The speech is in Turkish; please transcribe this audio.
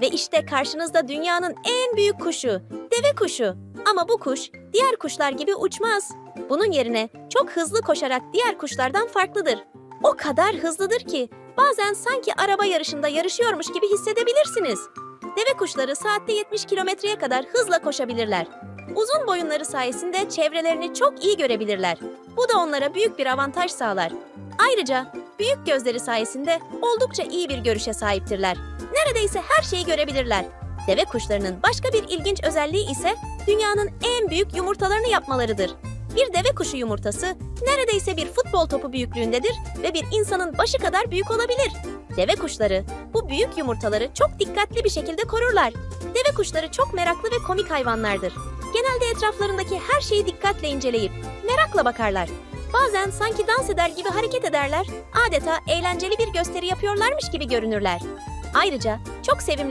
Ve işte karşınızda dünyanın en büyük kuşu, deve kuşu. Ama bu kuş diğer kuşlar gibi uçmaz. Bunun yerine çok hızlı koşarak diğer kuşlardan farklıdır. O kadar hızlıdır ki bazen sanki araba yarışında yarışıyormuş gibi hissedebilirsiniz. Deve kuşları saatte 70 kilometreye kadar hızla koşabilirler. Uzun boyunları sayesinde çevrelerini çok iyi görebilirler. Bu da onlara büyük bir avantaj sağlar. Ayrıca büyük gözleri sayesinde oldukça iyi bir görüşe sahiptirler. Neredeyse her şeyi görebilirler. Deve kuşlarının başka bir ilginç özelliği ise dünyanın en büyük yumurtalarını yapmalarıdır. Bir deve kuşu yumurtası neredeyse bir futbol topu büyüklüğündedir ve bir insanın başı kadar büyük olabilir. Deve kuşları bu büyük yumurtaları çok dikkatli bir şekilde korurlar. Deve kuşları çok meraklı ve komik hayvanlardır. Genelde etraflarındaki her şeyi dikkatle inceleyip merakla bakarlar. Bazen sanki dans eder gibi hareket ederler, adeta eğlenceli bir gösteri yapıyorlarmış gibi görünürler. Ayrıca çok sevimli